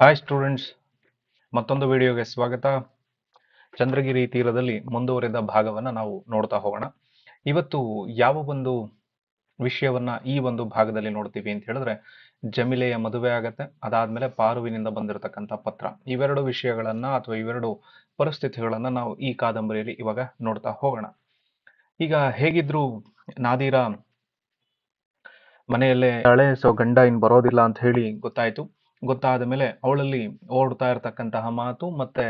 Hi students ಮತ್ತೊಂದು ವಿಡಿಯೋಗೆ ಸ್ವಾಗತ. ಚಂದ್ರಗಿರಿ ತೀರದಲ್ಲಿ ಮುಂದುವರೆದ ಭಾಗವನ್ನು ನಾವು ನೋಡ್ತಾ ಹೋಗೋಣ. ಇವತ್ತು ಯಾವ ಒಂದು ವಿಷಯವನ್ನ ಈ ಒಂದು ಭಾಗದಲ್ಲಿ ನೋಡ್ತೀವಿ ಅಂತ ಹೇಳಿದ್ರೆ ಜಮಿಲೆಯ ಮದುವೆ ಆಗತ್ತೆ. ಅದಾದ್ಮೇಲೆ ಪಾರುವಿನಿಂದ ಬಂದಿರತಕ್ಕಂಥ ಪತ್ರ. ಇವೆರಡು ವಿಷಯಗಳನ್ನ ಅಥವಾ ಇವೆರಡು ಪರಿಸ್ಥಿತಿಗಳನ್ನ ನಾವು ಈ ಕಾದಂಬರಿಯಲ್ಲಿ ಇವಾಗ ನೋಡ್ತಾ ಹೋಗೋಣ. ಈಗ ಹೇಗಿದ್ರು ನಾದೀರ ಮನೆಯಲ್ಲೇ ಹಳೆ ಸೊ ಗಂಡ ಇನ್ ಬರೋದಿಲ್ಲ ಅಂತ ಹೇಳಿ ಗೊತ್ತಾಯ್ತು. ಗೊತ್ತಾದ ಮೇಲೆ ಅವಳಲ್ಲಿ ಓಡ್ತಾ ಇರತಕ್ಕಂತಹ ಮಾತು ಮತ್ತೆ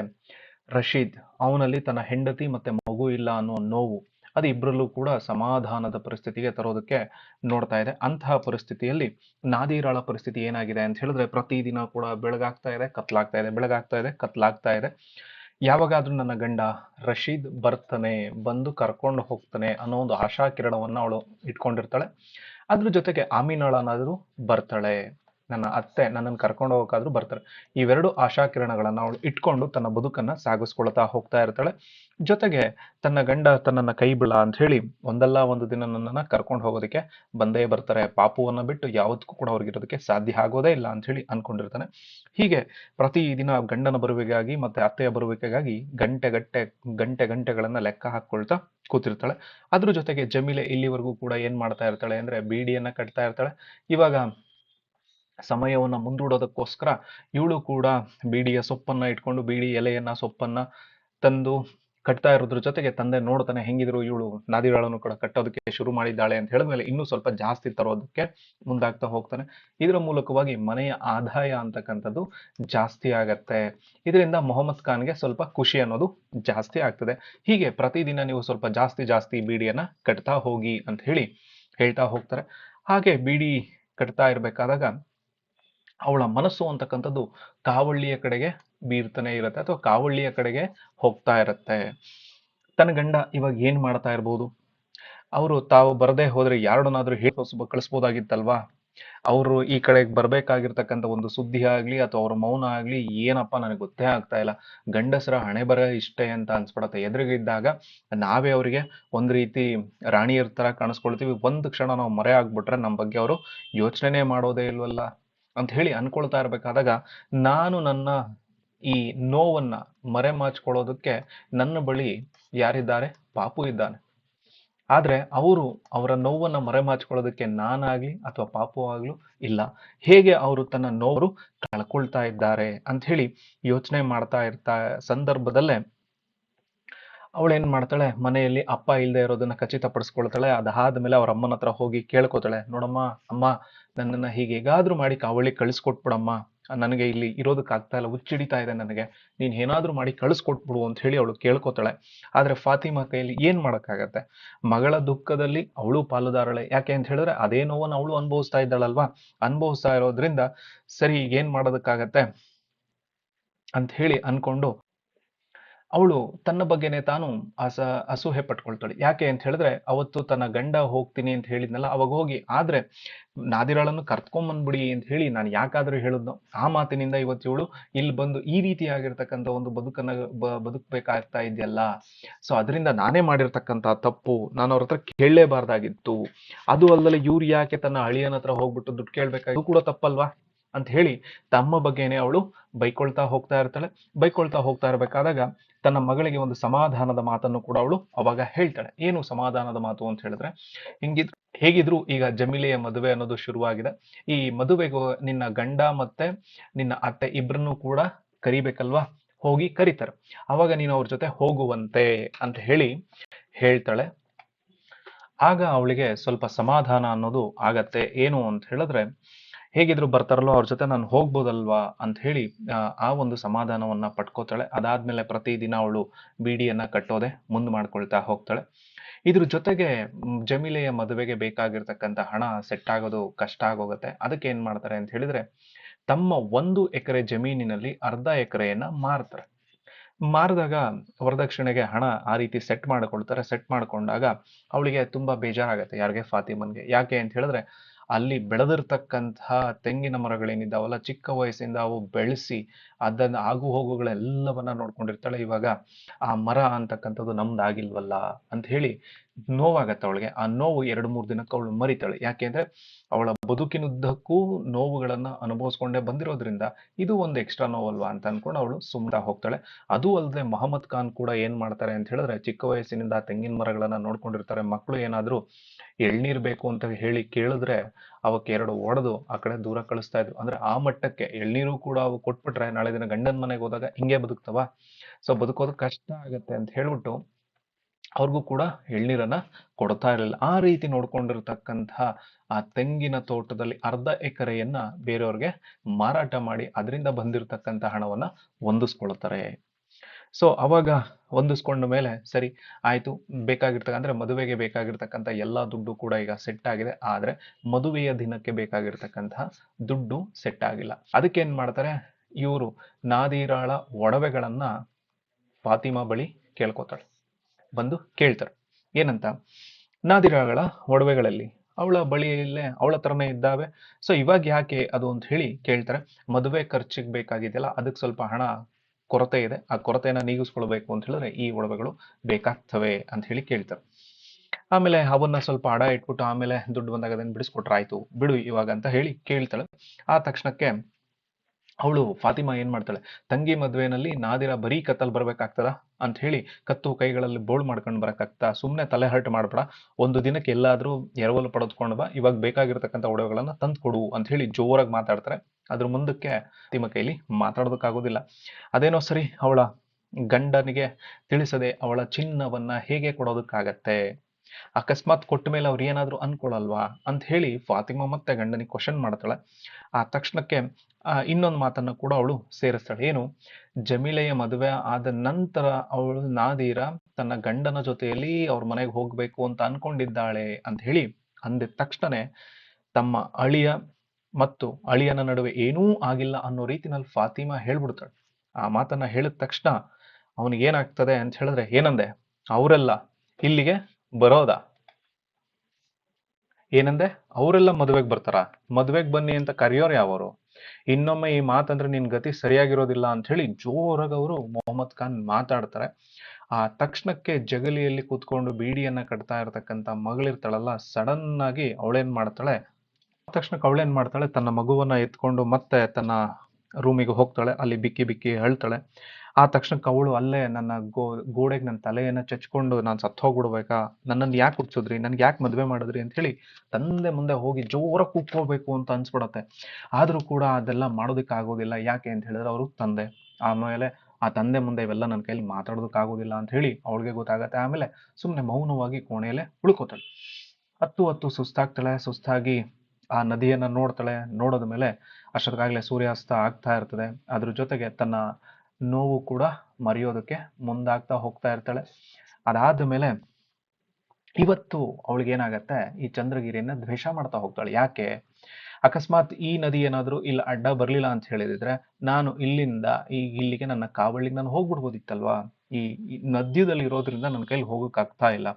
ರಶೀದ್, ಅವನಲ್ಲಿ ತನ್ನ ಹೆಂಡತಿ ಮತ್ತೆ ಮಗು ಇಲ್ಲ ಅನ್ನೋ ನೋವು, ಅದು ಇಬ್ಬರಲ್ಲೂ ಕೂಡ ಸಮಾಧಾನದ ಪರಿಸ್ಥಿತಿಗೆ ತರೋದಕ್ಕೆ ನೋಡ್ತಾ ಇದೆ. ಅಂತಹ ಪರಿಸ್ಥಿತಿಯಲ್ಲಿ ನಾದೀರಾಳ ಪರಿಸ್ಥಿತಿ ಏನಾಗಿದೆ ಅಂತ ಹೇಳಿದ್ರೆ ಪ್ರತಿದಿನ ಕೂಡ ಬೆಳಗಾಗ್ತಾ ಇದೆ, ಕತ್ಲಾಗ್ತಾ ಇದೆ, ಬೆಳಗಾಗ್ತಾ ಇದೆ, ಕತ್ಲಾಗ್ತಾ ಇದೆ. ಯಾವಾಗಾದ್ರೂ ನನ್ನ ಗಂಡ ರಶೀದ್ ಬರ್ತಾನೆ, ಬಂದು ಕರ್ಕೊಂಡು ಹೋಗ್ತಾನೆ ಅನ್ನೋ ಒಂದು ಆಶಾ ಕಿರಣವನ್ನು ಅವಳು ಇಟ್ಕೊಂಡಿರ್ತಾಳೆ. ಅದ್ರ ಜೊತೆಗೆ ಆಮೀನಾಳನಾದರೂ ಬರ್ತಾಳೆ. ನನ್ನ ಅತ್ತೆ ನನ್ನನ್ನು ಕರ್ಕೊಂಡು ಹೋಗೋಕ್ಕಾದ್ರೂ ಬರ್ತಾರೆ. ಇವೆರಡು ಆಶಾಕಿರಣಗಳನ್ನು ಅವಳು ಇಟ್ಕೊಂಡು ತನ್ನ ಬದುಕನ್ನು ಸಾಗಿಸ್ಕೊಳ್ತಾ ಹೋಗ್ತಾ ಇರ್ತಾಳೆ. ಜೊತೆಗೆ ತನ್ನ ಗಂಡ ತನ್ನನ್ನ ಕೈ ಬಿಡ ಅಂತ ಹೇಳಿ ಒಂದಲ್ಲ ಒಂದು ದಿನ ನನ್ನನ್ನು ಕರ್ಕೊಂಡು ಹೋಗೋದಕ್ಕೆ ಬಂದೇ ಬರ್ತಾರೆ. ಪಾಪುವನ್ನು ಬಿಟ್ಟು ಯಾವತ್ತೂ ಕೂಡ ಅವ್ರಿಗಿರೋದಕ್ಕೆ ಸಾಧ್ಯ ಆಗೋದೇ ಇಲ್ಲ ಅಂತ ಹೇಳಿ ಅನ್ಕೊಂಡಿರ್ತಾನೆ. ಹೀಗೆ ಪ್ರತಿದಿನ ಗಂಡನ ಬರುವಿಗಾಗಿ ಮತ್ತೆ ಅತ್ತೆಯ ಬರುವಿಕೆಗಾಗಿ ಗಂಟೆ ಗಂಟೆ ಗಂಟೆ ಗಂಟೆಗಳನ್ನು ಲೆಕ್ಕ ಹಾಕ್ಕೊಳ್ತಾ ಕೂತಿರ್ತಾಳೆ. ಅದ್ರ ಜೊತೆಗೆ ಜಮೀಲೆ ಇಲ್ಲಿವರೆಗೂ ಕೂಡ ಏನ್ ಮಾಡ್ತಾ ಇರ್ತಾಳೆ ಅಂದ್ರೆ ಬೀಡಿಯನ್ನ ಕಟ್ತಾ ಇರ್ತಾಳೆ. ಇವಾಗ ಸಮಯವನ್ನ ಮುಂದೂಡೋದಕ್ಕೋಸ್ಕರ ಇವಳು ಕೂಡ ಬೀಡಿಯ ಸೊಪ್ಪನ್ನ ಇಟ್ಕೊಂಡು ಬೀಡಿ ಎಲೆಯನ್ನ, ಸೊಪ್ಪನ್ನ ತಂದು ಕಟ್ತಾ ಇರೋದ್ರ ಜೊತೆಗೆ ತಂದೆ ನೋಡ್ತಾನೆ, ಹೆಂಗಿದ್ರು ಇವಳು? ನಾದಿಗಳನ್ನು ಕೂಡ ಕಟ್ಟೋದಕ್ಕೆ ಶುರು ಮಾಡಿದ್ದಾಳೆ ಅಂತ ಹೇಳಿದ್ಮೇಲೆ ಇನ್ನೂ ಸ್ವಲ್ಪ ಜಾಸ್ತಿ ತರೋದಕ್ಕೆ ಮುಂದಾಗ್ತಾ ಹೋಗ್ತಾನೆ. ಇದರ ಮೂಲಕವಾಗಿ ಮನೆಯ ಆದಾಯ ಅಂತಕ್ಕಂಥದ್ದು ಜಾಸ್ತಿ ಆಗತ್ತೆ. ಇದರಿಂದ ಮೊಹಮ್ಮದ್ ಖಾನ್ಗೆ ಸ್ವಲ್ಪ ಖುಷಿ ಅನ್ನೋದು ಜಾಸ್ತಿ ಆಗ್ತದೆ. ಹೀಗೆ ಪ್ರತಿದಿನ ನೀವು ಸ್ವಲ್ಪ ಜಾಸ್ತಿ ಜಾಸ್ತಿ ಬೀಡಿಯನ್ನು ಕಟ್ತಾ ಹೋಗಿ ಅಂತ ಹೇಳಿ ಹೇಳ್ತಾ ಹೋಗ್ತಾರೆ. ಹಾಗೆ ಬೀಡಿ ಕಟ್ತಾ ಇರ್ಬೇಕಾದಾಗ ಅವಳ ಮನಸ್ಸು ಅಂತಕ್ಕಂಥದ್ದು ಕಾವಳ್ಳಿಯ ಕಡೆಗೆ ಬೀರ್ತಾನೆ ಇರುತ್ತೆ ಅಥವಾ ಕಾವಳ್ಳಿಯ ಕಡೆಗೆ ಹೋಗ್ತಾ ಇರುತ್ತೆ. ತನ್ನ ಗಂಡ ಇವಾಗ ಏನ್ ಮಾಡ್ತಾ ಇರ್ಬೋದು? ಅವರು ತಾವು ಬರದೆ ಹೋದ್ರೆ ಯಾರನ್ನಾದ್ರೂ ಹೇಳಿ ಕಳಿಸ್ಬೋದಾಗಿತ್ತಲ್ವಾ? ಅವರು ಈ ಕಡೆಗೆ ಬರ್ಬೇಕಾಗಿರ್ತಕ್ಕಂಥ ಒಂದು ಸುದ್ದಿ ಆಗ್ಲಿ ಅಥವಾ ಅವ್ರ ಮೌನ ಆಗ್ಲಿ ಏನಪ್ಪ ನನಗೆ ಗೊತ್ತೇ ಆಗ್ತಾ ಇಲ್ಲ. ಗಂಡಸರ ಹಣೆ ಬರ ಇಷ್ಟೇ ಅಂತ ಅನ್ಸ್ಬಿಡತ್ತೆ. ಎದುರಿಗಿದ್ದಾಗ ನಾವೇ ಅವರಿಗೆ ಒಂದ್ ರೀತಿ ರಾಣಿಯರ್ ತರ ಕಾಣಿಸ್ಕೊಳ್ತೀವಿ. ಒಂದು ಕ್ಷಣ ನಾವು ಮರೆ ಆಗ್ಬಿಟ್ರೆ ನಮ್ಮ ಬಗ್ಗೆ ಅವರು ಯೋಚನೆ ಮಾಡೋದೇ ಇಲ್ವಲ್ಲ. ಅಂತ ಹೇಳಿ ಅನ್ಕೊಳ್ತಾ ಇರ್ಬೇಕಾದಾಗ ನಾನು ನನ್ನ ಈ ನೋವನ್ನ ಮರೆಮಾಚ್ಕೊಳ್ಳೋದಕ್ಕೆ ನನ್ನ ಬಳಿ ಯಾರಿದ್ದಾರೆ? ಪಾಪು ಇದ್ದಾನೆ. ಆದ್ರೆ ಅವರು ಅವರ ನೋವನ್ನ ಮರೆಮಾಚಿಕೊಳ್ಳೋದಕ್ಕೆ ನಾನಾಗ್ಲಿ ಅಥವಾ ಪಾಪು ಆಗ್ಲು ಇಲ್ಲ. ಹೇಗೆ ಅವರು ತನ್ನ ನೋವರು ಕಳ್ಕೊಳ್ತಾ ಇದ್ದಾರೆ ಅಂತ ಹೇಳಿ ಯೋಚನೆ ಮಾಡ್ತಾ ಇರ್ತಾ ಸಂದರ್ಭದಲ್ಲೇ ಅವಳು ಏನ್ ಮಾಡ್ತಾಳೆ? ಮನೆಯಲ್ಲಿ ಅಪ್ಪ ಇಲ್ಲದೆ ಇರೋದನ್ನ ಖಚಿತಪಡಿಸ್ಕೊಳ್ತಾಳೆ. ಅದಾದ ಮೇಲೆ ಅವ್ರ ಅಮ್ಮನ ಹತ್ರ ಹೋಗಿ ಕೇಳ್ಕೊತಾಳೆ. ನೋಡಮ್ಮ, ಅಮ್ಮ, ನನ್ನನ್ನ ಹೀಗೆ ಹೇಗಾದರೂ ಮಾಡಿ ಕಾವಳಿ ಕಳಿಸ್ಕೊಟ್ಬಿಡಮ್ಮ. ನನಗೆ ಇಲ್ಲಿ ಇರೋದಕ್ಕಾಗ್ತಾ ಇಲ್ಲ, ಹುಚ್ಚಿಡಿತಾ ಇದೆ ನನಗೆ. ನೀನು ಏನಾದರೂ ಮಾಡಿ ಕಳಿಸ್ಕೊಟ್ಬಿಡು ಅಂತ ಹೇಳಿ ಅವಳು ಕೇಳ್ಕೊತಾಳೆ. ಆದರೆ ಫಾತಿಮಾ ಕೈಯಲ್ಲಿ ಏನು ಮಾಡೋಕ್ಕಾಗತ್ತೆ? ಮಗಳ ದುಃಖದಲ್ಲಿ ಅವಳು ಪಾಲುದಾರಳೆ. ಯಾಕೆ ಅಂತ ಹೇಳಿದ್ರೆ ಅದೇ ನೋವನ್ನು ಅವಳು ಅನುಭವಿಸ್ತಾ ಇದ್ದಾಳಲ್ವಾ? ಅನುಭವಿಸ್ತಾ ಇರೋದ್ರಿಂದ ಸರಿ ಏನು ಮಾಡೋದಕ್ಕಾಗತ್ತೆ? ಅಂತ ಹೇಳಿ ಅನ್ಕೊಂಡು ಅವಳು ತನ್ನ ಬಗ್ಗೆನೆ ತಾನು ಅಸ ಅಸೂಹೆ ಪಟ್ಕೊಳ್ತಾಳೆ. ಯಾಕೆ ಅಂತ ಹೇಳಿದ್ರೆ, ಅವತ್ತು ತನ್ನ ಗಂಡ ಹೋಗ್ತೀನಿ ಅಂತ ಹೇಳಿದ್ನಲ್ಲ, ಅವಾಗ ಹೋಗಿ, ಆದ್ರೆ ನಾದಿರಾಳನ್ನು ಕರ್ತ್ಕೊಂಬಂದ್ಬಿಡಿ ಅಂತ ಹೇಳಿ ನಾನು ಯಾಕಾದ್ರೂ ಹೇಳಿದ್ನೋ, ಆ ಮಾತಿನಿಂದ ಇವತ್ತು ಇವಳು ಇಲ್ಲಿ ಬಂದು ಈ ರೀತಿಯಾಗಿರ್ತಕ್ಕಂಥ ಒಂದು ಬದುಕನ್ನ ಬದುಕಬೇಕಾಗ್ತಾ ಇದೆಯಲ್ಲ. ಸೊ, ಅದರಿಂದ ನಾನೇ ಮಾಡಿರ್ತಕ್ಕಂತ ತಪ್ಪು, ನಾನು ಅವ್ರ ಹತ್ರ ಕೇಳಲೇಬಾರ್ದಾಗಿತ್ತು. ಅದು ಅಲ್ಲದೆ ಇವ್ರು ಯಾಕೆ ತನ್ನ ಹಳಿಯನ ಹತ್ರ ಹೋಗ್ಬಿಟ್ಟು ದುಡ್ಡು ಕೇಳ್ಬೇಕಾಗಿ ಕೂಡ ತಪ್ಪಲ್ವಾ? ಅಂತ ಹೇಳಿ ತಮ್ಮ ಬಗ್ಗೆನೆ ಅವಳು ಬೈಕೊಳ್ತಾ ಹೋಗ್ತಾ ಇರ್ತಾಳೆ. ಬೈಕೊಳ್ತಾ ಹೋಗ್ತಾ ಇರಬೇಕಾದಾಗ ತನ್ನ ಮಗಳಿಗೆ ಒಂದು ಸಮಾಧಾನದ ಮಾತನ್ನು ಕೂಡ ಅವಳು ಅವಾಗ ಹೇಳ್ತಾಳೆ. ಏನು ಸಮಾಧಾನದ ಮಾತು ಅಂತ ಹೇಳಿದ್ರೆ ಹಿಂಗಿದ್ರು ಹೇಗಿದ್ರು ಈಗ ಜಮಿಲೆಯ ಮದುವೆ ಅನ್ನೋದು ಶುರುವಾಗಿದೆ. ಈ ಮದುವೆಗೂ ನಿನ್ನ ಗಂಡ ಮತ್ತೆ ನಿನ್ನ ಅತ್ತೆ ಇಬ್ರನ್ನೂ ಕೂಡ ಕರಿಬೇಕಲ್ವಾ? ಹೋಗಿ ಕರೀತಾರೆ. ಅವಾಗ ನೀನು ಅವ್ರ ಜೊತೆ ಹೋಗುವಂತೆ ಅಂತ ಹೇಳಿ ಹೇಳ್ತಾಳೆ. ಆಗ ಅವಳಿಗೆ ಸ್ವಲ್ಪ ಸಮಾಧಾನ ಅನ್ನೋದು ಆಗತ್ತೆ. ಏನು ಅಂತ ಹೇಳಿದ್ರೆ ಹೇಗಿದ್ರು ಬರ್ತಾರಲ್ಲೋ ಅವ್ರ ಜೊತೆ ನಾನು ಹೋಗ್ಬೋದಲ್ವಾ ಅಂತ ಹೇಳಿ, ಆ ಒಂದು ಸಮಾಧಾನವನ್ನ ಪಡ್ಕೋತಾಳೆ ಅದಾದ್ಮೇಲೆ ಪ್ರತಿದಿನ ಅವಳು ಬೀಡಿಯನ್ನ ಕಟ್ಟೋದೆ, ಮುಂದೆ ಮಾಡ್ಕೊಳ್ತಾ ಹೋಗ್ತಾಳೆ. ಇದ್ರ ಜೊತೆಗೆ ಜಮೀಲೆಯ ಮದುವೆಗೆ ಬೇಕಾಗಿರ್ತಕ್ಕಂಥ ಹಣ ಸೆಟ್ ಆಗೋದು ಕಷ್ಟ ಆಗೋಗುತ್ತೆ. ಅದಕ್ಕೆ ಏನ್ ಮಾಡ್ತಾರೆ ಅಂತ ಹೇಳಿದ್ರೆ, ತಮ್ಮ ಒಂದು ಎಕರೆ ಜಮೀನಿನಲ್ಲಿ ಅರ್ಧ ಎಕರೆಯನ್ನ ಮಾರ್ತಾರೆ. ಮಾರಿದಾಗ ವರದಕ್ಷಿಣೆಗೆ ಹಣ ಆ ರೀತಿ ಸೆಟ್ ಮಾಡ್ಕೊಳ್ತಾರೆ. ಸೆಟ್ ಮಾಡ್ಕೊಂಡಾಗ ಅವಳಿಗೆ ತುಂಬಾ ಬೇಜಾರಾಗತ್ತೆ. ಯಾರಿಗೆ? ಫಾತಿಮನ್ಗೆ. ಯಾಕೆ ಅಂತ ಹೇಳಿದ್ರೆ ಅಲ್ಲಿ ಬೆಳೆದಿರ್ತಕ್ಕಂತಹ ತೆಂಗಿನ ಮರಗಳೇನಿದ್ದಾವಲ್ಲ ಚಿಕ್ಕ ವಯಸ್ಸಿಂದ ಅವು ಬೆಳೆಸಿ ಅದನ್ನ ಆಗು ಹೋಗುಗಳೆಲ್ಲವನ್ನ ನೋಡ್ಕೊಂಡಿರ್ತಾಳೆ. ಇವಾಗ ಆ ಮರ ಅಂತಕ್ಕಂಥದ್ದು ನಮ್ದಾಗಿಲ್ವಲ್ಲ ಅಂತ ಹೇಳಿ ನೋವಾಗತ್ತೆ ಅವಳಿಗೆ. ಆ ನೋವು ಎರಡು ಮೂರು ದಿನಕ್ಕೆ ಅವಳು ಮರಿತಾಳೆ. ಯಾಕೆಂದ್ರೆ ಅವಳ ಬದುಕಿನುದ್ದಕ್ಕೂ ನೋವುಗಳನ್ನ ಅನುಭವಿಸ್ಕೊಂಡೇ ಬಂದಿರೋದ್ರಿಂದ ಇದು ಒಂದು ಎಕ್ಸ್ಟ್ರಾ ನೋವಲ್ವಾ ಅಂತ ಅನ್ಕೊಂಡು ಅವಳು ಸುಮ್ಮನೆ ಹೋಗ್ತಾಳೆ. ಅದು ಅಲ್ಲದೆ ಮೊಹಮ್ಮದ್ ಖಾನ್ ಕೂಡ ಏನ್ ಮಾಡ್ತಾರೆ ಅಂತ ಹೇಳಿದ್ರೆ ಚಿಕ್ಕ ವಯಸ್ಸಿನಿಂದ ತೆಂಗಿನ ಮರಗಳನ್ನ ನೋಡ್ಕೊಂಡಿರ್ತಾರೆ. ಮಕ್ಕಳು ಏನಾದ್ರೂ ಎಳ್ನೀರ್ ಬೇಕು ಅಂತ ಹೇಳಿ ಕೇಳಿದ್ರೆ ಅವಕ್ಕೆ ಎರಡು ಒಡೆದು ಆ ಕಡೆ ದೂರ ಕಳಿಸ್ತಾ ಇದ್ರು ಅಂದ್ರೆ ಆ ಮಟ್ಟಕ್ಕೆ ಎಳ್ನೀರು ಕೂಡ ಅವು ಕೊಟ್ಬಿಟ್ರೆ ನಾಳೆ ದಿನ ಗಂಡನ ಮನೆಗೆ ಹೋದಾಗ ಹಿಂಗೆ ಬದುಕ್ತವ? ಸೊ ಬದುಕೋದು ಕಷ್ಟ ಆಗತ್ತೆ ಅಂತ ಹೇಳ್ಬಿಟ್ಟು ಅವ್ರಿಗೂ ಕೂಡ ಎಳ್ನೀರನ್ನ ಕೊಡ್ತಾ ಇರಲಿಲ್ಲ. ಆ ರೀತಿ ನೋಡ್ಕೊಂಡಿರ್ತಕ್ಕಂತಹ ಆ ತೆಂಗಿನ ತೋಟದಲ್ಲಿ ಅರ್ಧ ಎಕರೆಯನ್ನ ಬೇರೆಯವ್ರಿಗೆ ಮಾರಾಟ ಮಾಡಿ, ಅದರಿಂದ ಬಂದಿರತಕ್ಕಂತ ಹಣವನ್ನ ಹೊಂದಿಸ್ಕೊಳ್ತಾರೆ. ಸೊ ಅವಾಗ ಹೊಂದಿಸ್ಕೊಂಡ ಮೇಲೆ ಸರಿ, ಆಯಿತು ಬೇಕಾಗಿರ್ತಕ್ಕ ಅಂದರೆ ಮದುವೆಗೆ ಬೇಕಾಗಿರ್ತಕ್ಕಂಥ ಎಲ್ಲ ದುಡ್ಡು ಕೂಡ ಈಗ ಸೆಟ್ ಆಗಿದೆ. ಆದರೆ ಮದುವೆಯ ದಿನಕ್ಕೆ ಬೇಕಾಗಿರ್ತಕ್ಕಂತಹ ದುಡ್ಡು ಸೆಟ್ ಆಗಿಲ್ಲ. ಅದಕ್ಕೆ ಏನು ಮಾಡ್ತಾರೆ? ಇವರು ನಾದಿರಾಳ ಒಡವೆಗಳನ್ನು ಫಾತಿಮಾ ಬಳಿ ಕೇಳ್ಕೊತಾಳೆ. ಬಂದು ಕೇಳ್ತಾರೆ. ಏನಂತ? ನಾದಿರಾಗಳ ಒಡವೆಗಳಲ್ಲಿ ಅವಳ ಬಳಿಯಲ್ಲೇ ಅವಳ ಥರನೇ ಇದ್ದಾವೆ. ಸೊ ಇವಾಗ ಯಾಕೆ ಅದು ಅಂತ ಹೇಳಿ ಕೇಳ್ತಾರೆ. ಮದುವೆ ಖರ್ಚಿಗೆ ಬೇಕಾಗಿದೆಯಲ್ಲ, ಅದಕ್ಕೆ ಸ್ವಲ್ಪ ಹಣ ಕೊರತೆ ಇದೆ. ಆ ಕೊರತೆಯನ್ನು ನೀಗಿಸ್ಕೊಳ್ಬೇಕು ಅಂತ ಹೇಳಿದ್ರೆ ಈ ಒಡವೆಗಳು ಬೇಕಾಗ್ತವೆ ಅಂತ ಹೇಳಿ ಕೇಳ್ತಾರೆ. ಆಮೇಲೆ ಅವನ್ನ ಸ್ವಲ್ಪ ಅಡ ಇಟ್ಬಿಟ್ಟು ಆಮೇಲೆ ದುಡ್ಡು ಬಂದಾಗ ಅದನ್ನ ಬಿಡಿಸ್ಕೊಟ್ರಾಯ್ತು ಬಿಡು ಇವಾಗ ಅಂತ ಹೇಳಿ ಕೇಳ್ತಾಳೆ. ಆ ತಕ್ಷಣಕ್ಕೆ ಅವಳು ಫಾತಿಮಾ ಏನ್ ಮಾಡ್ತಾಳೆ? ತಂಗಿ ಮದ್ವೆನಲ್ಲಿ ನಾದಿರ ಬರೀ ಕತ್ತಲ್ ಬರ್ಬೇಕಾಗ್ತದ? ಅಂತ ಹೇಳಿ ಕತ್ತು ಕೈಗಳಲ್ಲಿ ಬೋಳ್ ಮಾಡ್ಕೊಂಡು ಬರಕಾಗ್ತಾ ಸುಮ್ಮನೆ ತಲೆ ಹರ್ಟ್ ಮಾಡ್ಬೇಡ. ಒಂದು ದಿನಕ್ಕೆ ಎಲ್ಲಾದ್ರೂ ಎರವಲು ಪಡೆದುಕೊಂಡು ಬಾ. ಇವಾಗ ಬೇಕಾಗಿರ್ತಕ್ಕಂಥ ಒಡವೆಗಳನ್ನ ತಂದು ಕೊಡು ಅಂತ ಹೇಳಿ ಜೋರಾಗಿ ಮಾತಾಡ್ತಾರೆ. ಅದ್ರ ಮುಂದಕ್ಕೆ ಫಾತಿಮಾ ಕೈಲಿ ಮಾತಾಡೋದಕ್ಕಾಗೋದಿಲ್ಲ. ಅದೇನೋ ಸರಿ ಅವಳ ಗಂಡನಿಗೆ ತಿಳಿಸದೆ ಅವಳ ಚಿನ್ನವನ್ನ ಹೇಗೆ ಕೊಡೋದಕ್ಕಾಗತ್ತೆ? ಅಕಸ್ಮಾತ್ ಕೊಟ್ಟ ಮೇಲೆ ಅವ್ರು ಏನಾದ್ರು ಅಂತ ಹೇಳಿ ಫಾತಿಮಾ ಮತ್ತೆ ಗಂಡನಿಗೆ ಕ್ವಶನ್ ಮಾಡ್ತಾಳೆ. ಆ ತಕ್ಷಣಕ್ಕೆ ಇನ್ನೊಂದು ಮಾತನ್ನ ಕೂಡ ಅವಳು ಸೇರಿಸ್ತಾಳೆ. ಏನು? ಜಮೀಲೆಯ ಮದುವೆ ಆದ ನಂತರ ಅವಳು ನಾದೀರ, ತನ್ನ ಗಂಡನ ಜೊತೆಯಲ್ಲಿ ಅವ್ರ ಮನೆಗೆ ಹೋಗ್ಬೇಕು ಅಂತ ಅನ್ಕೊಂಡಿದ್ದಾಳೆ ಅಂತ ಹೇಳಿ ಅಂದಿದ ತಕ್ಷಣನೇ ತಮ್ಮ ಅಳಿಯ ಮತ್ತು ಅಳಿಯನ ನಡುವೆ ಏನೂ ಆಗಿಲ್ಲ ಅನ್ನೋ ರೀತಿನಲ್ಲಿ ಫಾತಿಮಾ ಹೇಳ್ಬಿಡ್ತಾಳೆ. ಆ ಮಾತನ್ನ ಹೇಳಿದ ತಕ್ಷಣ ಅವನಿಗೆ ಏನಾಗ್ತದೆ ಅಂತ ಹೇಳಿದ್ರೆ, ಏನಂದೆ? ಅವರೆಲ್ಲ ಇಲ್ಲಿಗೆ ಬರೋದಾ? ಏನಂದೆ? ಅವರೆಲ್ಲ ಮದುವೆಗೆ ಬರ್ತಾರ? ಮದುವೆಗೆ ಬನ್ನಿ ಅಂತ ಕರೆಯೋರು ಯಾವರು? ಇನ್ನೊಮ್ಮೆ ಈ ಮಾತಂದ್ರೆ ನಿನ್ ಗತಿ ಸರಿಯಾಗಿರೋದಿಲ್ಲ ಅಂತ ಹೇಳಿ ಜೋರಾಗಿ ಅವರು ಮೊಹಮ್ಮದ್ ಖಾನ್ ಮಾತಾಡ್ತಾರೆ. ಆ ತಕ್ಷಣಕ್ಕೆ ಜಗಲಿಯಲ್ಲಿ ಕೂತ್ಕೊಂಡು ಬೀಡಿಯನ್ನ ಕಟ್ತಾ ಇರತಕ್ಕಂತ ಮಗಳಿರ್ತಾಳಲ್ಲ ಸಡನ್ ಆಗಿ ಅವಳೇನ್ ಮಾಡ್ತಾಳೆ? ತಕ್ಷಣಕ್ಕೆ ಅವಳೇನ್ ಮಾಡ್ತಾಳೆ? ತನ್ನ ಮಗುವನ್ನ ಎತ್ಕೊಂಡು ಮತ್ತೆ ತನ್ನ ರೂಮಿಗೆ ಹೋಗ್ತಾಳೆ. ಅಲ್ಲಿ ಬಿಕ್ಕಿ ಬಿಕ್ಕಿ ಅಳ್ತಾಳೆ ಆ ತಕ್ಷಣಕ್ಕೆ ಅವಳು ಅಲ್ಲೇ ನನ್ನ ಗೋ, ಗೋಡೆಗೆ ನನ್ನ ತಲೆಯನ್ನು ಚಚ್ಕೊಂಡು ನಾನು ಸತ್ತು ಹೋಗ್ಬಿಡ್ಬೇಕಾ? ನನ್ನನ್ನು ಯಾಕೆ ಹುಡ್ಸಿದ್ರಿ? ನನ್ಗೆ ಯಾಕೆ ಮದುವೆ ಮಾಡಿದ್ರಿ ಅಂತ ಹೇಳಿ ತಂದೆ ಮುಂದೆ ಹೋಗಿ ಜೋರ ಕೂಕ್ಕೋಬೇಕು ಅಂತ ಅನ್ಸ್ಬಿಡತ್ತೆ. ಆದರೂ ಕೂಡ ಅದೆಲ್ಲ ಮಾಡೋದಕ್ಕೆ ಆಗೋದಿಲ್ಲ. ಯಾಕೆ ಅಂತ ಹೇಳಿದ್ರೆ ಅವರು ತಂದೆ. ಆಮೇಲೆ ಆ ತಂದೆ ಮುಂದೆ ಇವೆಲ್ಲ ನನ್ನ ಕೈಲಿ ಮಾತಾಡೋದಕ್ಕಾಗೋದಿಲ್ಲ ಅಂತ ಹೇಳಿ ಅವಳಿಗೆ ಗೊತ್ತಾಗತ್ತೆ. ಆಮೇಲೆ ಸುಮ್ಮನೆ ಮೌನವಾಗಿ ಕೋಣೆಯಲ್ಲೇ ಉಳ್ಕೋತಾಳೆ. ಹತ್ತು ಹತ್ತು ಸುಸ್ತಾಗ್ತಾಳೆ. ಸುಸ್ತಾಗಿ ಆ ನದಿಯನ್ನು ನೋಡ್ತಾಳೆ. ನೋಡೋದ ಮೇಲೆ ಅಷ್ಟೊತ್ತಿಗಾಗ್ಲೇ ಸೂರ್ಯಾಸ್ತ ಆಗ್ತಾ ಇರ್ತದೆ. ಅದ್ರ ಜೊತೆಗೆ ತನ್ನ ನೋವು ಕೂಡ ಮರೆಯೋದಕ್ಕೆ ಮುಂದಾಗ್ತಾ ಹೋಗ್ತಾ ಇರ್ತಾಳೆ. ಅದಾದ ಮೇಲೆ ಇವತ್ತು ಅವಳಿಗೆ ಏನಾಗತ್ತೆ, ಈ ಚಂದ್ರಗಿರಿಯನ್ನ ದ್ವೇಷ ಮಾಡ್ತಾ ಹೋಗ್ತಾಳೆ. ಯಾಕೆ? ಅಕಸ್ಮಾತ್ ಈ ನದಿ ಏನಾದರೂ ಇಲ್ಲಿ, ಅಡ್ಡ ಬರಲಿಲ್ಲ ಅಂತ ಹೇಳಿದಿದ್ರೆ ನಾನು ಇಲ್ಲಿಂದ ಈ ಇಲ್ಲಿಗೆ ನನ್ನ ಕಾವಳಿಗೆ ನಾನು ಹೋಗ್ಬಿಡ್ಬೋದಿತ್ತಲ್ವಾ? ಈ ನದ್ಯದಲ್ಲಿ ಇರೋದ್ರಿಂದ ನನ್ನ ಕೈಲಿ ಹೋಗಕ್ಕೆ ಆಗ್ತಾ ಇಲ್ಲ.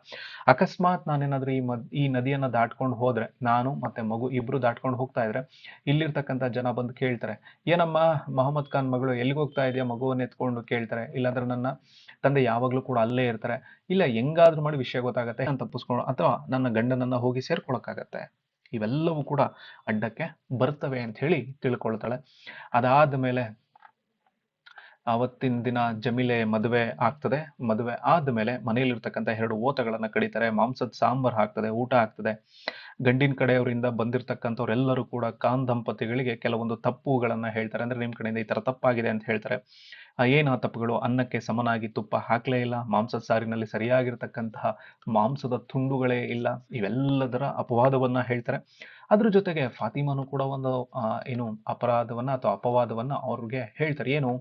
ಅಕಸ್ಮಾತ್ ನಾನೇನಾದ್ರೂ ಈ ಮದ್, ಈ ನದಿಯನ್ನ ದಾಟ್ಕೊಂಡು ಹೋದ್ರೆ, ನಾನು ಮತ್ತೆ ಮಗು ಇಬ್ರು ದಾಟ್ಕೊಂಡು ಹೋಗ್ತಾ ಇದ್ರೆ, ಇಲ್ಲಿರ್ತಕ್ಕಂಥ ಜನ ಬಂದು ಕೇಳ್ತಾರೆ, ಏನಮ್ಮ, ಮೊಹಮ್ಮದ್ ಖಾನ್ ಮಗಳು ಎಲ್ಲಿಗೆ ಹೋಗ್ತಾ ಇದೆಯಾ? ಮಗುವನ್ನ ಎತ್ಕೊಂಡು ಕೇಳ್ತಾರೆ, ಇಲ್ಲಾಂದ್ರೆ ನನ್ನ ತಂದೆ ಯಾವಾಗ್ಲೂ ಕೂಡ ಅಲ್ಲೇ ಇರ್ತಾರೆ, ಇಲ್ಲ ಹೆಂಗಾದ್ರೂ ಮಾಡಿ ವಿಷಯ ಗೊತ್ತಾಗತ್ತೆ ಅಂತ ತಪ್ಪಿಸ್ಕೊಂಡು ಅಥವಾ ನನ್ನ ಗಂಡನನ್ನ ಹೋಗಿ ಸೇರ್ಕೊಳಕ್ಕಾಗತ್ತೆ, ಇವೆಲ್ಲವೂ ಕೂಡ ಅಡ್ಡಕ್ಕೆ ಬರ್ತವೆ ಅಂತ ಹೇಳಿ ತಿಳ್ಕೊಳ್ತಾಳೆ. ಅದಾದ ಮೇಲೆ ಆವತ್ತಿನ ದಿನ ಜಮೀಲೆ ಮದುವೆ ಆಗ್ತದೆ. ಮದುವೆ ಆದ್ಮೇಲೆ ಮನೆಯಲ್ಲಿರ್ತಕ್ಕಂಥ ಎರಡು ಓತಗಳನ್ನು ಕಡಿತಾರೆ. ಮಾಂಸದ ಸಾಂಬಾರ್ ಹಾಕ್ತದೆ, ಊಟ ಆಗ್ತದೆ ಗಂಡಿನ ಕಡೆಯವರಿಂದ ಬಂದಿರತಕ್ಕಂಥವ್ರೆಲ್ಲರೂ ಕೂಡ ಕಾನ್ ದಂಪತಿಗಳಿಗೆ ಕೆಲವೊಂದು ತಪ್ಪುಗಳನ್ನು ಹೇಳ್ತಾರೆ. ಅಂದ್ರೆ ನಿಮ್ಮ ಕಡೆಯಿಂದ ಈ ತರ ತಪ್ಪಾಗಿದೆ ಅಂತ ಹೇಳ್ತಾರೆ. ಏನ್ ಆ ತಪ್ಪುಗಳು? ಅನ್ನಕ್ಕೆ ಸಮನಾಗಿ ತುಪ್ಪ ಹಾಕಲೇ ಇಲ್ಲ. ಮಾಂಸದ ಸಾರಿನಲ್ಲಿ ಸರಿಯಾಗಿರ್ತಕ್ಕಂತಹ ಮಾಂಸದ ತುಂಡುಗಳೇ ಇಲ್ಲ. ಇವೆಲ್ಲದರ ಅಪವಾದವನ್ನ ಹೇಳ್ತಾರೆ. ಅದ್ರ ಜೊತೆಗೆ ಫಾತಿಮಾನು ಕೂಡ ಒಂದು ಏನು ಅಪರಾಧವನ್ನ ಅಥವಾ ಅಪವಾದವನ್ನ ಅವ್ರಿಗೆ ಹೇಳ್ತಾರೆ. ಏನು?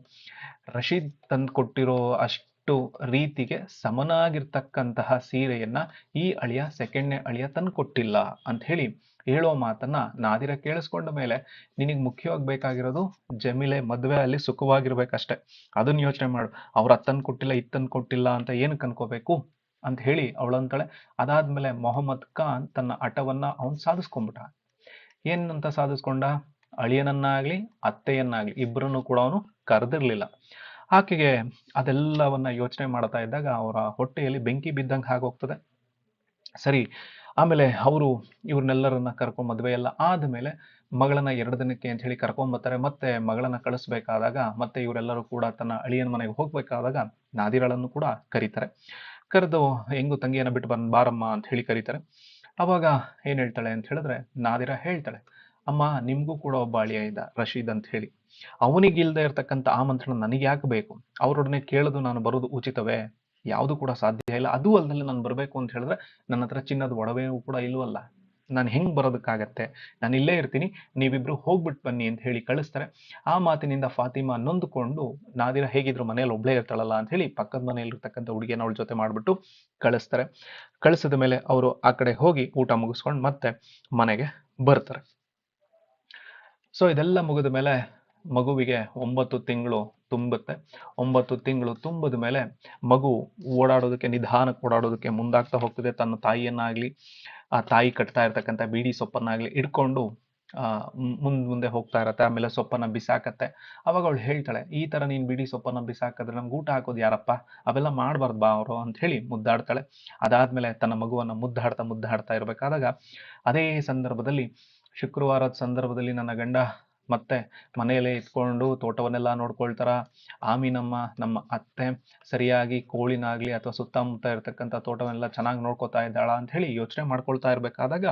ರಶೀದ್ ತಂದು ಕೊಟ್ಟಿರೋ ಅಷ್ಟು ರೀತಿಗೆ ಸಮನಾಗಿರ್ತಕ್ಕಂತಹ ಸೀರೆಯನ್ನ ಈ ಅಳಿಯ ಸೆಕೆಂಡ್ನೇ ಅಳಿಯ ತಂದು ಕೊಟ್ಟಿಲ್ಲ ಅಂತ ಹೇಳಿ ಹೇಳೋ ಮಾತನ್ನ ನಾದಿರ ಕೇಳಿಸ್ಕೊಂಡ ಮೇಲೆ ನಿನಗೆ ಮುಖ್ಯವಾಗಿ ಬೇಕಾಗಿರೋದು ಜಮೀಲೆ ಮದುವೆ ಅಲ್ಲಿ ಸುಖವಾಗಿರ್ಬೇಕಷ್ಟೆ. ಅದನ್ನ ಯೋಚನೆ ಮಾಡು. ಅವ್ರ ಅತ್ತನ್ ಕೊಟ್ಟಿಲ್ಲ, ಇತ್ತನ್ ಕೊಟ್ಟಿಲ್ಲ ಅಂತ ಏನು ಕನ್ಕೋಬೇಕು ಅಂತ ಹೇಳಿ ಅವಳಂತಾಳೆ. ಅದಾದ್ಮೇಲೆ ಮೊಹಮ್ಮದ್ ಖಾನ್ ತನ್ನ ಹಠವನ್ನ ಅವನ್ ಸಾಧಿಸ್ಕೊಂಡ್ಬಿಟ್ಟ. ಏನಂತ ಸಾಧಿಸ್ಕೊಂಡ? ಅಳಿಯನನ್ನಾಗ್ಲಿ, ಅತ್ತೆಯನ್ನಾಗ್ಲಿ ಇಬ್ಬರನ್ನು ಕೂಡ ಅವನು ಕರೆದಿರ್ಲಿಲ್ಲ. ಆಕೆಗೆ ಅದೆಲ್ಲವನ್ನ ಯೋಚನೆ ಮಾಡ್ತಾ ಇದ್ದಾಗ ಅವರ ಹೊಟ್ಟೆಯಲ್ಲಿ ಬೆಂಕಿ ಬಿದ್ದಂಗೆ ಆಗೋಗ್ತದೆ ಸರಿ, ಆಮೇಲೆ ಅವರು ಇವ್ರನ್ನೆಲ್ಲರನ್ನ ಕರ್ಕೊಂಡ್ ಮದುವೆ ಎಲ್ಲ ಆದಮೇಲೆ ಮಗಳನ್ನ ಎರಡು ದಿನಕ್ಕೆ ಅಂತ ಹೇಳಿ ಕರ್ಕೊಂಡ್ ಬರ್ತಾರೆ. ಮತ್ತೆ ಮಗಳನ್ನ ಕಳಿಸ್ಬೇಕಾದಾಗ, ಮತ್ತೆ ಇವರೆಲ್ಲರೂ ಕೂಡ ತನ್ನ ಅಳಿಯನ ಮನೆಗೆ ಹೋಗ್ಬೇಕಾದಾಗ ನಾದಿರಳನ್ನು ಕೂಡ ಕರೀತಾರೆ. ಕರೆದು, ಹೆಂಗು ತಂಗಿಯನ್ನ ಬಿಟ್ಟು ಬಂದು ಬಾರಮ್ಮ ಅಂತ ಹೇಳಿ ಕರೀತಾರೆ. ಅವಾಗ ಏನ್ ಹೇಳ್ತಾಳೆ ಅಂತ ಹೇಳಿದ್ರೆ, ನಾದಿರ ಹೇಳ್ತಾಳೆ, ಅಮ್ಮ, ನಿಮ್ಗೂ ಕೂಡ ಒಬ್ಬ ಅಳಿಯ ಇದ್ದ, ರಶೀದ್ ಅಂತ ಹೇಳಿ. ಅವನಿಗಿಲ್ದೇ ಇರತಕ್ಕಂಥ ಆಮಂತ್ರಣ ನನಗೆ ಯಾಕೆ ಬೇಕು? ಅವರೊಡನೆ ಕೇಳೋದು ನಾನು ಬರೋದು ಉಚಿತವೇ? ಯಾವುದು ಕೂಡ ಸಾಧ್ಯ ಇಲ್ಲ. ಅದು ಅಲ್ಲದೆ ನಾನು ಬರಬೇಕು ಅಂತ ಹೇಳಿದ್ರೆ, ನನ್ನ ಹತ್ರ ಚಿನ್ನದ ಒಡವೆಯೂ ಕೂಡ ಇಲ್ವಲ್ಲ? ನಾನು ಹೆಂಗ್ ಬರೋದಕ್ಕಾಗತ್ತೆ? ನಾನು ಇಲ್ಲೇ ಇರ್ತೀನಿ, ನೀವಿಬ್ರು ಹೋಗ್ಬಿಟ್ಟು ಬನ್ನಿ ಅಂತ ಹೇಳಿ ಕಳಿಸ್ತಾರೆ. ಆ ಮಾತಿನಿಂದ ಫಾತಿಮಾ ನೊಂದುಕೊಂಡು, ನಾದಿರ ಹೇಗಿದ್ರು ಮನೇಲಿ ಒಬ್ಳೇ ಇರ್ತಾಳಲ್ಲ ಅಂತ ಹೇಳಿ ಪಕ್ಕದ ಮನೆಯಲ್ಲಿರ್ತಕ್ಕಂಥ ಹುಡುಗಿಯನ್ನು ಅವಳ ಜೊತೆ ಮಾಡಿಬಿಟ್ಟು ಕಳಿಸ್ತಾರೆ. ಕಳಿಸಿದ ಮೇಲೆ ಅವರು ಆ ಕಡೆ ಹೋಗಿ ಊಟ ಮುಗಿಸ್ಕೊಂಡು ಮತ್ತೆ ಮನೆಗೆ ಬರ್ತಾರೆ. ಸೊ ಇದೆಲ್ಲ ಮುಗಿದ ಮೇಲೆ ಮಗುವಿಗೆ ಒಂಬತ್ತು ತಿಂಗಳು ತುಂಬುತ್ತೆ. ಒಂಬತ್ತು ತಿಂಗಳು ತುಂಬಿದ ಮೇಲೆ ಮಗು ಓಡಾಡೋದಕ್ಕೆ, ನಿಧಾನಕ್ಕೆ ಓಡಾಡೋದಕ್ಕೆ ಮುಂದಾಗ್ತಾ ಹೋಗ್ತದೆ. ತನ್ನ ತಾಯಿಯನ್ನಾಗ್ಲಿ ಆ ತಾಯಿ ಕಟ್ತಾ ಇರ್ತಕ್ಕಂಥ ಬೀಡಿ ಸೊಪ್ಪನ್ನಾಗಲಿ ಇಟ್ಕೊಂಡು ಮುಂದೆ ಮುಂದ್ ಹೋಗ್ತಾ ಇರತ್ತೆ, ಆಮೇಲೆ ಸೊಪ್ಪನ್ನ ಬಿಸಾಕತ್ತೆ. ಅವಾಗ ಅವಳು ಹೇಳ್ತಾಳೆ, ಈ ತರ ನೀನು ಬಿಡಿ ಸೊಪ್ಪನ್ನ ಬಿಸಾಕಿದ್ರೆ ನಮ್ಗೆ ಊಟ ಹಾಕೋದು ಯಾರಪ್ಪ? ಅವೆಲ್ಲ ಮಾಡಬಾರ್ದು ಬಾ ಅವರು ಅಂತ ಹೇಳಿ ಮುದ್ದಾಡ್ತಾಳೆ. ಅದಾದ್ಮೇಲೆ ತನ್ನ ಮಗುವನ್ನ ಮುದ್ದಾಡ್ತಾ ಮುದ್ದಾಡ್ತಾ ಇರ್ಬೇಕಾದಾಗ, ಅದೇ ಸಂದರ್ಭದಲ್ಲಿ, ಶುಕ್ರವಾರದ ಸಂದರ್ಭದಲ್ಲಿ ನನ್ನ ಗಂಡ ಮತ್ತೆ ಮನೆಯಲ್ಲೇ ಇಟ್ಕೊಂಡು ತೋಟವನ್ನೆಲ್ಲ ನೋಡ್ಕೊಳ್ತಾರ? ಆಮೀನಮ್ಮ ನಮ್ಮ ಅತ್ತೆ ಸರಿಯಾಗಿ ಕೋಳಿನಾಗ್ಲಿ ಅಥವಾ ಸುತ್ತಮುತ್ತ ಇರತಕ್ಕಂಥ ತೋಟವನ್ನೆಲ್ಲ ಚೆನ್ನಾಗಿ ನೋಡ್ಕೊತಾ ಇದ್ದಾಳ ಅಂತ ಹೇಳಿ ಯೋಚನೆ ಮಾಡ್ಕೊಳ್ತಾ ಇರ್ಬೇಕಾದಾಗ,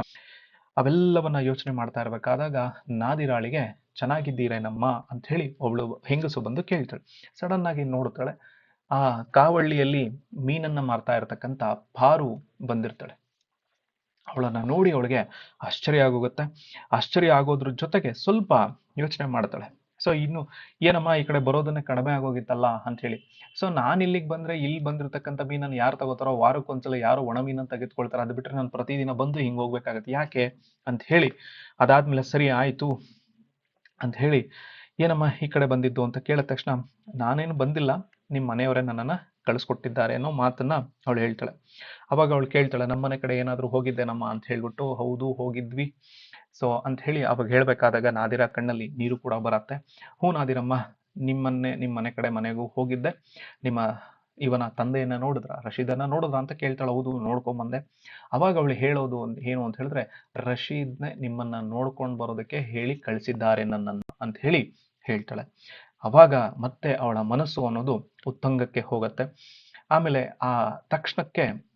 ಅವೆಲ್ಲವನ್ನ ಯೋಚನೆ ಮಾಡ್ತಾ ಇರ್ಬೇಕಾದಾಗ ನಾದಿರಾಳಿಗೆ, ಚೆನ್ನಾಗಿದ್ದೀರೇನಮ್ಮ? ಅಂತ ಹೇಳಿ ಒಬ್ಳು ಹೆಂಗಸು ಬಂದು ಕೇಳ್ತಾಳೆ. ಸಡನ್ ಆಗಿ ನೋಡ್ತಾಳೆ. ಆ ಕಾವಳ್ಳಿಯಲ್ಲಿ ಮೀನನ್ನ ಮಾರ್ತಾ ಇರತಕ್ಕಂತ ಪಾರು ಬಂದಿರ್ತಾಳೆ. ಅವಳನ್ನ ನೋಡಿ ಅವಳಿಗೆ ಆಶ್ಚರ್ಯ ಆಗೋಗುತ್ತೆ. ಆಶ್ಚರ್ಯ ಆಗೋದ್ರ ಜೊತೆಗೆ ಸ್ವಲ್ಪ ಯೋಚನೆ ಮಾಡ್ತಾಳೆ. ಸೊ, ಇನ್ನು ಏನಮ್ಮ ಈ ಕಡೆ ಬರೋದನ್ನೇ ಕಡಿಮೆ ಆಗೋಗಿತ್ತಲ್ಲ? ಅಂತ ಹೇಳಿ. ಸೊ, ನಾನು ಇಲ್ಲಿಗೆ ಬಂದ್ರೆ ಇಲ್ಲಿ ಬಂದಿರತಕ್ಕಂಥ ಮೀನನ್ನು ಯಾರು ತಗೋತಾರೋ ವಾರಕ್ಕೊಂದ್ಸಲ ಯಾರು ಒಣ ಮೀನನ್ನು ತೆಗೆದುಕೊಳ್ತಾರೆ. ಅದು ಬಿಟ್ಟರೆ ನಾನು ಪ್ರತಿದಿನ ಬಂದು ಹಿಂಗೆ ಹೋಗ್ಬೇಕಾಗತ್ತೆ. ಯಾಕೆ? ಅಂತ ಹೇಳಿ. ಅದಾದ್ಮೇಲೆ ಸರಿ ಆಯಿತು ಅಂತ ಹೇಳಿ, ಏನಮ್ಮ ಈ ಕಡೆ ಬಂದಿದ್ದು? ಅಂತ ಕೇಳಿದ ತಕ್ಷಣ, ನಾನೇನು ಬಂದಿಲ್ಲ. ನಿಮ್ಮ ಮನೆಯವರೇ ನನ್ನನ್ನು ಕಳಿಸ್ಕೊಟ್ಟಿದ್ದಾರೆ ಅನ್ನೋ ಮಾತನ್ನ ಅವಳು ಹೇಳ್ತಾಳೆ. ಅವಾಗ ಅವಳು ಕೇಳ್ತಾಳೆ ನಮ್ಮನೆ ಕಡೆ ಏನಾದರೂ ಹೋಗಿದ್ದೇನಮ್ಮ ಅಂತ ಹೇಳ್ಬಿಟ್ಟು, ಹೌದು, ಹೋಗಿದ್ವಿ. ಸೊ ಅಂತ ಹೇಳಿ ಅವಾಗ ಹೇಳಬೇಕಾದಾಗ ನಾದಿರ ಕಣ್ಣಲ್ಲಿ ನೀರು ಕೂಡ ಬರುತ್ತೆ. ಹ್ಞೂ ನಾದಿರಮ್ಮ, ನಿಮ್ಮನ್ನೇ, ನಿಮ್ಮ ಮನೆ ಕಡೆ ಮನೆಗೂ ಹೋಗಿದ್ದೆ. ನಿಮ್ಮ ಇವನ ತಂದೆಯನ್ನ ನೋಡಿದ್ರ, ರಶೀದನ್ನ ನೋಡಿದ್ರ ಅಂತ ಕೇಳ್ತಾಳೆ, ಹೌದು, ನೋಡ್ಕೊಂಬಂದೆ. ಅವಾಗ ಅವಳು ಹೇಳೋದು ಏನು ಅಂತ ಹೇಳಿದ್ರೆ, ರಶೀದ್ನೆ ನಿಮ್ಮನ್ನ ನೋಡ್ಕೊಂಡು ಬರೋದಕ್ಕೆ ಹೇಳಿ ಕಳಿಸಿದ್ದಾರೆ ನನ್ನನ್ನು ಅಂತ ಹೇಳಿ ಹೇಳ್ತಾಳೆ. ಅವಾಗ ಮತ್ತೆ ಅವಳ ಮನಸ್ಸು ಅನ್ನೋದು ಉತ್ತಂಗಕ್ಕೆ ಹೋಗತ್ತೆ. ಆಮೇಲೆ ಆ ತಕ್ಷಣಕ್ಕೆ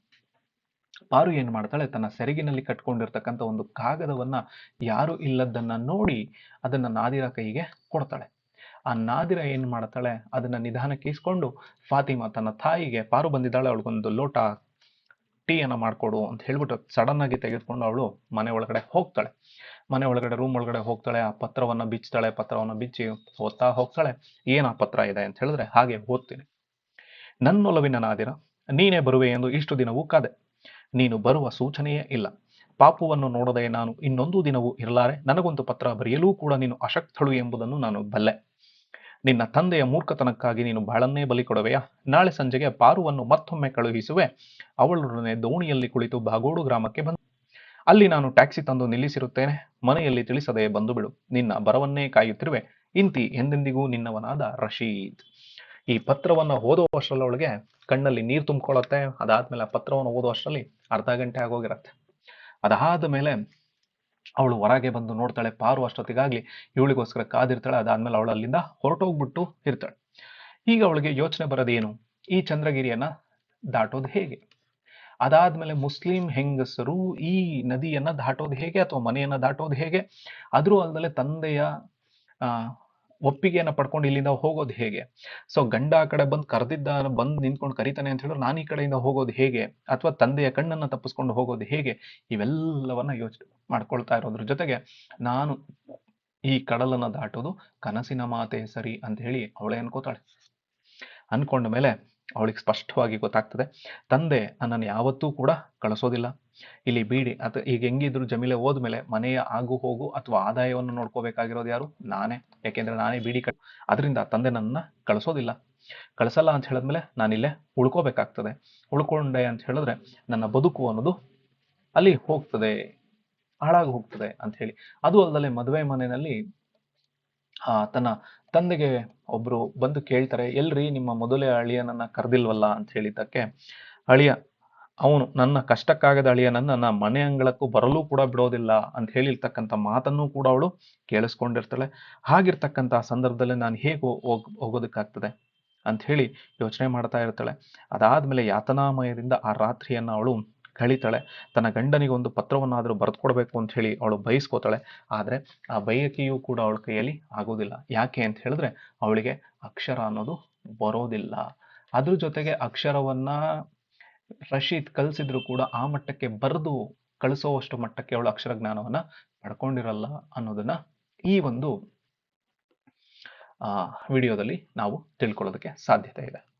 ಪಾರು ಏನ್ ಮಾಡ್ತಾಳೆ? ತನ್ನ ಸೆರಗಿನಲ್ಲಿ ಕಟ್ಕೊಂಡಿರ್ತಕ್ಕಂಥ ಒಂದು ಕಾಗದವನ್ನ ಯಾರು ಇಲ್ಲದನ್ನ ನೋಡಿ ಅದನ್ನ ನಾದಿರ ಕೈಗೆ ಕೊಡ್ತಾಳೆ. ಆ ನಾದಿರ ಏನ್ ಮಾಡ್ತಾಳೆ? ಅದನ್ನ ನಿಧಾನಕ್ಕೆ ಇಸ್ಕೊಂಡು ಫಾತಿಮಾ ತನ್ನ ತಾಯಿಗೆ, ಪಾರು ಬಂದಿದ್ದಾಳೆ, ಅವಳಿಗೊಂದು ಲೋಟ ಟೀಯನ್ನ ಮಾಡ್ಕೊಡು ಅಂತ ಹೇಳ್ಬಿಟ್ಟು ಸಡನ್ ಆಗಿ ತೆಗೆದುಕೊಂಡು ಅವಳು ಮನೆ ಒಳಗಡೆ ಹೋಗ್ತಾಳೆ. ಮನೆ ಒಳಗಡೆ ರೂಮ್ ಒಳಗಡೆ ಹೋಗ್ತಾಳೆ, ಆ ಪತ್ರವನ್ನ ಬಿಚ್ತಾಳೆ, ಪತ್ರವನ್ನ ಬಿಚ್ಚಿ ಓದ್ತಾ ಹೋಗ್ತಾಳೆ. ಏನು ಆ ಪತ್ರ ಇದೆ ಅಂತ ಹೇಳಿದ್ರೆ ಹಾಗೆ ಓದ್ತೀನಿ. ನನ್ನೊಲವಿನ ನಾದಿರ, ನೀನೇ ಬರುವೆ ಎಂದು ಇಷ್ಟು ದಿನವೂ ಕಾದೆ. ನೀನು ಬರುವ ಸೂಚನೆಯೇ ಇಲ್ಲ. ಪಾಪುವನ್ನು ನೋಡದೆ ನಾನು ಇನ್ನೊಂದು ದಿನವೂ ಇರಲಾರೆ, ನನಗೊಂದು ಪತ್ರ ಬರೆಯಲೂ ಕೂಡ ನೀನು ಅಶಕ್ತಳು ಎಂಬುದನ್ನು ನಾನು ಬಲ್ಲೆ. ನಿನ್ನ ತಂದೆಯ ಮೂರ್ಖತನಕ್ಕಾಗಿ ನೀನು ಬಾಳನ್ನೇ ಬಲಿ ಕೊಡುವೆಯಾ? ನಾಳೆ ಸಂಜೆಗೆ ಪಾರುವನ್ನು ಮತ್ತೊಮ್ಮೆ ಕಳುಹಿಸುವೆ. ಅವಳೊಡನೆ ದೋಣಿಯಲ್ಲಿ ಕುಳಿತು ಬಾಗೋಡು ಗ್ರಾಮಕ್ಕೆ ಬಂದು ಅಲ್ಲಿ ನಾನು ಟ್ಯಾಕ್ಸಿ ತಂದು ನಿಲ್ಲಿಸಿರುತ್ತೇನೆ. ಮನೆಯಲ್ಲಿ ತಿಳಿಸದೆ ಬಂದು ಬಿಡು ನಿನ್ನ ಬರವನ್ನೇ ಕಾಯುತ್ತಿರುವೆ. ಇಂತಿ ಎಂದೆಂದಿಗೂ ನಿನ್ನವನಾದ ರಶೀದ್. ಈ ಪತ್ರವನ್ನು ಓದೋ ಕಣ್ಣಲ್ಲಿ ನೀರು ತುಂಬಿಕೊಳ್ಳುತ್ತೆ. ಅದಾದ್ಮೇಲೆ ಆ ಪತ್ರವನ್ನು ಓದೋ ಅಷ್ಟರಲ್ಲಿ ಅರ್ಧ ಗಂಟೆ ಆಗೋಗಿರುತ್ತೆ. ಅದಾದ ಮೇಲೆ ಅವಳು ಹೊರಗೆ ಬಂದು ನೋಡ್ತಾಳೆ, ಪಾರು ಅಷ್ಟೊತ್ತಿಗಾಗ್ಲಿ ಇವಳಿಗೋಸ್ಕರ ಕಾದಿರ್ತಾಳೆ, ಅದಾದ್ಮೇಲೆ ಅವಳು ಅಲ್ಲಿಂದ ಹೊರಟೋಗ್ಬಿಟ್ಟು ಇರ್ತಾಳೆ. ಈಗ ಅವಳಿಗೆ ಯೋಚನೆ ಬರೋದೇನು ಈ ಚಂದ್ರಗಿರಿಯನ್ನ ದಾಟೋದು ಹೇಗೆ? ಅದಾದ್ಮೇಲೆ ಮುಸ್ಲಿಂ ಹೆಂಗಸರು ಈ ನದಿಯನ್ನ ದಾಟೋದು ಹೇಗೆ ಅಥವಾ ಮನೆಯನ್ನ ದಾಟೋದು ಹೇಗೆ? ಅದ್ರೂ ಅಲ್ಲದೆ ತಂದೆಯ ಒಪ್ಪಿಗೆಯನ್ನ ಪಡ್ಕೊಂಡು ಇಲ್ಲಿಂದ ಹೋಗೋದು ಹೇಗೆ? ಸೊ ಗಂಡ ಆ ಕಡೆ ಬಂದು ಕರೆದಿದ್ದ, ಬಂದು ನಿಂತ್ಕೊಂಡು ಕರಿತಾನೆ ಅಂತ ಹೇಳಿದ್ರೆ ನಾನು ಈ ಕಡೆಯಿಂದ ಹೋಗೋದು ಹೇಗೆ? ಅಥವಾ ತಂದೆಯ ಕಣ್ಣನ್ನು ತಪ್ಪಿಸ್ಕೊಂಡು ಹೋಗೋದು ಹೇಗೆ? ಇವೆಲ್ಲವನ್ನ ಯೋಚನೆ ಮಾಡ್ಕೊಳ್ತಾ ಇರೋದ್ರ ಜೊತೆಗೆ ನಾನು ಈ ಕಡಲನ್ನು ದಾಟೋದು ಕನಸಿನ ಮಾತೆ ಸರಿ ಅಂತ ಹೇಳಿ ಅವಳೇ ಅನ್ಕೋತಾಳೆ. ಅನ್ಕೊಂಡ ಮೇಲೆ ಅವಳಿಗೆ ಸ್ಪಷ್ಟವಾಗಿ ಗೊತ್ತಾಗ್ತದೆ, ತಂದೆ ನನ್ನನ್ನು ಯಾವತ್ತೂ ಕೂಡ ಕಳಿಸೋದಿಲ್ಲ. ಇಲ್ಲಿ ಬೀಡಿ ಅಥವಾ ಈಗ ಹೆಂಗಿದ್ರು ಜಮೀಲೆ ಹೋದ್ಮೇಲೆ ಮನೆಯ ಆಗು ಹೋಗು ಅಥವಾ ಆದಾಯವನ್ನು ನೋಡ್ಕೋಬೇಕಾಗಿರೋದು ಯಾರು? ನಾನೇ. ಯಾಕೆಂದ್ರೆ ನಾನೇ ಬೀಡಿ ಕಟ್, ಅದರಿಂದ ತಂದೆ ನನ್ನ ಕಳಿಸೋದಿಲ್ಲ. ಕಳಿಸಲ್ಲ ಅಂತ ಹೇಳಿದ್ಮೇಲೆ ನಾನಿಲ್ಲೇ ಉಳ್ಕೋಬೇಕಾಗ್ತದೆ. ಉಳ್ಕೊಂಡೆ ಅಂತ ಹೇಳಿದ್ರೆ ನನ್ನ ಬದುಕು ಅನ್ನೋದು ಅಲ್ಲಿ ಹೋಗ್ತದೆ. ಹಾಳಾಗಿ ಹೋಗ್ತದೆ ಅಂತ ಹೇಳಿ. ಅದು ಅಲ್ಲದೆ ಮದುವೆ ಮನೆಯಲ್ಲಿ, ಆ, ತನ್ನ ತಂದೆಗೆ ಒಬ್ರು ಬಂದು ಕೇಳ್ತಾರೆ, ಎಲ್ರಿ ನಿಮ್ಮ ಮೊದಲೇ ಅಳಿಯನನ್ನ ಕರೆದಿಲ್ವಲ್ಲ ಅಂತ ಹೇಳಿದ್ದಕ್ಕೆ ಅಳಿಯ ಅವನು ನನ್ನ ಕಷ್ಟಕ್ಕಾಗದ ಅಳಿಯನನ್ನ ನನ್ನ ಮನೆ ಅಂಗಳಕ್ಕೂ ಬರಲು ಕೂಡ ಬಿಡೋದಿಲ್ಲ ಅಂತ ಹೇಳಿರ್ತಕ್ಕಂಥ ಮಾತನ್ನು ಕೂಡ ಅವಳು ಕೇಳಿಸ್ಕೊಂಡಿರ್ತಾಳೆ. ಹಾಗಿರ್ತಕ್ಕಂಥ ಸಂದರ್ಭದಲ್ಲಿ ನಾನು ಹೇಗೆ ಹೋಗ್, ಹೋಗೋದಕ್ಕಾಗ್ತದೆ ಅಂತ ಹೇಳಿ ಯೋಚನೆ ಮಾಡ್ತಾ ಇರ್ತಾಳೆ. ಅದಾದ್ಮೇಲೆ ಯಾತನಾಮಯದಿಂದ ಆ ರಾತ್ರಿಯನ್ನ ಅವಳು ಕಳೀತಾಳೆ. ತನ್ನ ಗಂಡನಿಗೆ ಒಂದು ಪತ್ರವನ್ನಾದರೂ ಬರೆದುಕೊಡ್ಬೇಕು ಅಂತ ಹೇಳಿ ಅವಳು ಬಯಸ್ಕೋತಾಳೆ ಆದರೆ ಆ ಬಯಕೆಯೂ ಕೂಡ ಅವಳ ಕೈಯಲ್ಲಿ ಆಗೋದಿಲ್ಲ. ಯಾಕೆ ಅಂತ ಹೇಳಿದ್ರೆ ಅವಳಿಗೆ ಅಕ್ಷರ ಅನ್ನೋದು ಬರೋದಿಲ್ಲ. ಅದ್ರ ಜೊತೆಗೆ ಅಕ್ಷರವನ್ನ ರಶೀದ್ ಕಲಿಸಿದ್ರು ಕೂಡ ಆ ಮಟ್ಟಕ್ಕೆ ಬರೆದು ಕಳಿಸೋವಷ್ಟು ಮಟ್ಟಕ್ಕೆ ಅವಳು ಅಕ್ಷರ ಜ್ಞಾನವನ್ನ ಪಡ್ಕೊಂಡಿರಲ್ಲ ಅನ್ನೋದನ್ನ ಈ ಒಂದು ವಿಡಿಯೋದಲ್ಲಿ ನಾವು ತಿಳ್ಕೊಳ್ಳೋದಕ್ಕೆ ಸಾಧ್ಯತೆ ಇದೆ.